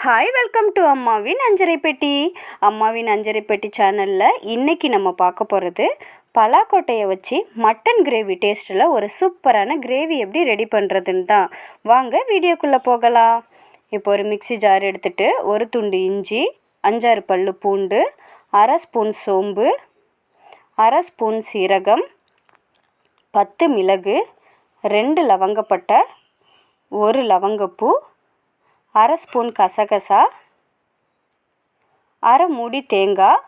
Hi welcome to அம்மாவின் அஞ்சரை பெட்டி அம்மாவின் அஞ்சரை பெட்டி சேனலில் இன்றைக்கி நம்ம பார்க்க போகிறது பலாக்கொட்டையை வச்சு மட்டன் கிரேவி டேஸ்ட்டில் ஒரு சூப்பரான கிரேவி எப்படி ரெடி பண்ணுறதுன்னு தான். வாங்க வீடியோக்குள்ளே போகலாம். இப்போ ஒரு மிக்சி ஜார் எடுத்துகிட்டு ஒரு துண்டு இஞ்சி அஞ்சாறு பல் பூண்டு அரை ஸ்பூன் சோம்பு அரை ஸ்பூன் சீரகம் பத்து மிளகு ரெண்டு லவங்கப்பட்டை ஒரு லவங்கப்பூ அரை ஸ்பூன் கசகசா அரை மூடி தேங்காய்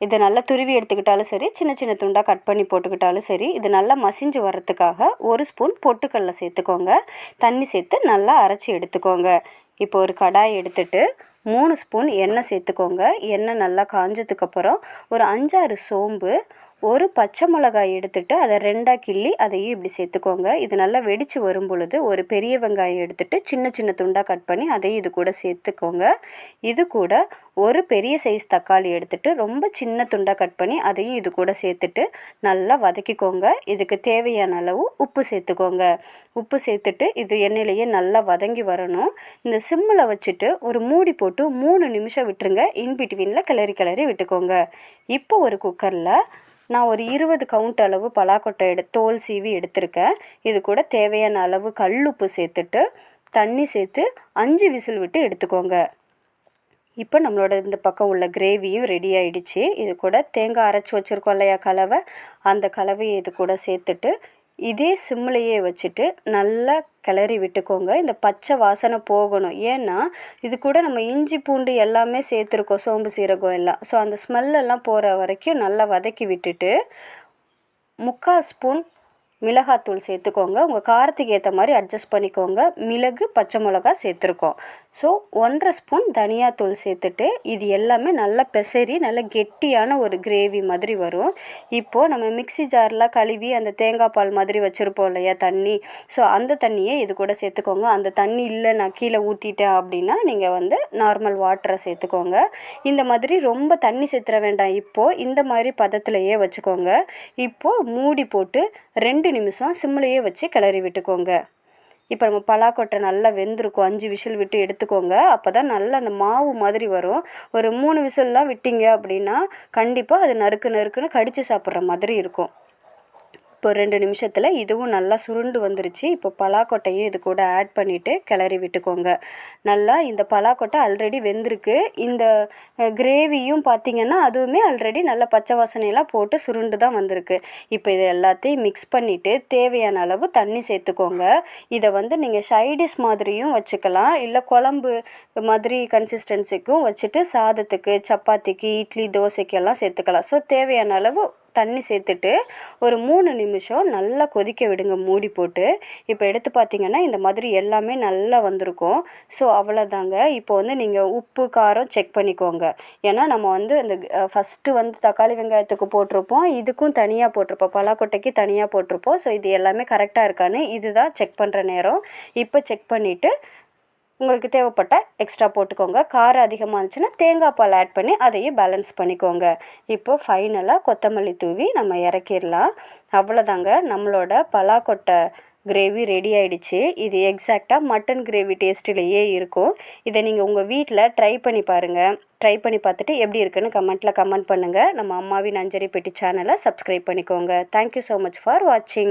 இதை நல்லா துருவி எடுத்துக்கிட்டாலும் சரி சின்ன சின்ன துண்டாக கட் பண்ணி போட்டுக்கிட்டாலும் சரி இது நல்லா மசிஞ்சு வர்றதுக்காக ஒரு ஸ்பூன் பொட்டுக்கடலை சேர்த்துக்கோங்க. தண்ணி சேர்த்து நல்லா அரைச்சி எடுத்துக்கோங்க. இப்போ ஒரு கடாய் எடுத்துட்டு மூணு ஸ்பூன் எண்ணெய் சேர்த்துக்கோங்க. எண்ணெய் நல்லா காஞ்சதுக்கப்புறம் ஒரு அஞ்சாறு சோம்பு ஒரு பச்சை மிளகாய் எடுத்துட்டு அதை ரெண்டாக கிள்ளி அதையும் இப்படி சேர்த்துக்கோங்க. இது நல்லா வெடித்து வரும் பொழுது ஒரு பெரிய வெங்காயம் எடுத்துட்டு சின்ன சின்ன துண்டாக கட் பண்ணி அதையும் இது கூட சேர்த்துக்கோங்க. இது கூட ஒரு பெரிய சைஸ் தக்காளி எடுத்துட்டு ரொம்ப சின்ன துண்டாக கட் பண்ணி அதையும் இது கூட சேர்த்துட்டு நல்லா வதக்கிக்கோங்க. இதுக்கு தேவையான அளவு உப்பு சேர்த்துக்கோங்க. உப்பு சேர்த்துட்டு இது எண்ணெயிலேயே நல்லா வதங்கி வரணும். இந்த சிம்மில் வச்சுட்டு ஒரு மூடி போட்டு மூணு நிமிஷம் விட்டுருங்க. இன்பிட்வீனில் கிளறி கிளறி விட்டுக்கோங்க. இப்போ ஒரு குக்கரில் நான் ஒரு இருபது கவுண்ட் அளவு பலாக்கொட்டை எடு தோல் சீவி எடுத்திருக்கேன். இது கூட தேவையான அளவு கல்லுப்பு சேர்த்துட்டு தண்ணி சேர்த்து அஞ்சு விசில் விட்டு எடுத்துக்கோங்க. இப்போ நம்மளோட இந்த பக்கம் உள்ள கிரேவியும் ரெடி ஆயிடுச்சு. இது கூட தேங்காய் அரைச்சி வச்சுருக்கோம் இல்லையா கலவை? அந்த கலவையை இது கூட சேர்த்துட்டு இதே சிம்லையே வச்சுட்டு நல்லா கிளறி விட்டுக்கோங்க. இந்த பச்சை வாசனை போகணும். ஏன்னா இது கூட நம்ம இஞ்சி பூண்டு எல்லாமே சேர்த்துருக்கோம் சோம்பு சீரகம் எல்லாம். ஸோ அந்த ஸ்மெல்லெல்லாம் போகிற வரைக்கும் நல்லா வதக்கி விட்டுட்டு முக்கால் ஸ்பூன் மிளகாத்தூள் சேர்த்துக்கோங்க. உங்கள் காரத்துக்கு ஏற்ற மாதிரி அட்ஜஸ்ட் பண்ணிக்கோங்க. மிளகு பச்சை மிளகா சேர்த்துருக்கோம். ஸோ ஒன்றரை ஸ்பூன் தனியாத்தூள் சேர்த்துட்டு இது எல்லாமே நல்லா பெசரி நல்லா கெட்டியான ஒரு கிரேவி மாதிரி வரும். இப்போது நம்ம மிக்சி ஜார்லாம் கழுவி அந்த தேங்காய் பால் மாதிரி வச்சுருப்போம் இல்லையா தண்ணி. ஸோ அந்த தண்ணியை இது கூட சேர்த்துக்கோங்க. அந்த தண்ணி இல்லை நான் கீழே ஊற்றிட்டேன் அப்படின்னா நீங்கள் வந்து நார்மல் வாட்டரை சேர்த்துக்கோங்க. இந்த மாதிரி ரொம்ப தண்ணி சேர்த்துற வேண்டாம். இப்போது இந்த மாதிரி பதத்துலையே வச்சுக்கோங்க. இப்போது மூடி போட்டு ரெண்டு நிமிஷம் சிம்லேயே வச்சு கிளறி விட்டுக்கோங்க. இப்போ நம்ம பலாக்கொட்டை நல்லா வெந்திருக்கும். அஞ்சு விசில் விட்டு எடுத்துக்கோங்க. அப்போ தான் நல்லா அந்த மாவு மாதிரி வரும். ஒரு மூணு விசில்லாம் விட்டிங்க அப்படின்னா கண்டிப்பாக அது நறுக்கு நறுக்குன்னு கடித்து சாப்பிட்ற மாதிரி இருக்கும். இப்போ ரெண்டு நிமிஷத்தில் இதுவும் நல்லா சுருண்டு வந்துருச்சு. இப்போ பலாக்கொட்டையும் இது கூட ஆட் பண்ணிவிட்டு கிளறி விட்டுக்கோங்க. நல்லா இந்த பலாக்கொட்டை ஆல்ரெடி வெந்திருக்கு. இந்த கிரேவியும் பார்த்திங்கன்னா அதுவுமே ஆல்ரெடி நல்லா பச்சை வாசனையெல்லாம் போட்டு சுருண்டு தான் வந்திருக்கு. இப்போ இது எல்லாத்தையும் மிக்ஸ் பண்ணிவிட்டு தேவையான அளவு தண்ணி சேர்த்துக்கோங்க. இதை வந்து நீங்கள் சைடிஷ் மாதிரியும் வச்சுக்கலாம். இல்லை குழம்பு மாதிரி கன்சிஸ்டன்சிக்கும் வச்சுட்டு சாதத்துக்கு சப்பாத்திக்கு இட்லி தோசைக்கெல்லாம் சேர்த்துக்கலாம். ஸோ தேவையான அளவு தண்ணி சேர்த்துட்டு ஒரு மூணு நிமிஷம் நல்லா கொதிக்க விடுங்க மூடி போட்டு. இப்போ எடுத்து பார்த்தீங்கன்னா இந்த மாதிரி எல்லாமே நல்லா வந்திருக்கும். ஸோ அவ்வளோதாங்க இப்போ வந்து நீங்கள் உப்பு காரம் செக் பண்ணிக்கோங்க. ஏன்னா நம்ம வந்து அந்த ஃபஸ்ட்டு வந்து தக்காளி வெங்காயத்துக்கு போட்டிருப்போம். இதுக்கும் தனியாக போட்டிருப்போம். பலாக்கொட்டைக்கு தனியாக போட்டிருப்போம். ஸோ இது எல்லாமே கரெக்டாக இருக்கான்னு இதுதான் செக் பண்ணுற நேரம். இப்போ செக் பண்ணிவிட்டு உங்களுக்கு தேவைப்பட்டால் எக்ஸ்ட்ரா போட்டுக்கோங்க. காரம் அதிகமாக இருந்துச்சுன்னா தேங்காய் பால் ஆட் பண்ணி அதையும் பேலன்ஸ் பண்ணிக்கோங்க. இப்போது ஃபைனலாக கொத்தமல்லி தூவி நம்ம இறக்கிடலாம். அவ்வளோதாங்க நம்மளோட பலாக்கொட்டை கிரேவி ரெடி ஆகிடுச்சு இது எக்ஸாக்டாக மட்டன் கிரேவி டேஸ்ட்டிலேயே இருக்கும். இதை நீங்கள் உங்கள் வீட்டில் ட்ரை பண்ணி பாருங்கள் ட்ரை பண்ணி பார்த்துட்டு எப்படி இருக்குன்னு கமெண்ட்டில் கமெண்ட் பண்ணுங்கள் நம்ம அம்மாவின் அஞ்சரி பெட்டி சேனலை சப்ஸ்கிரைப் பண்ணிக்கோங்க. தேங்க்யூ ஸோ மச் ஃபார் வாட்சிங்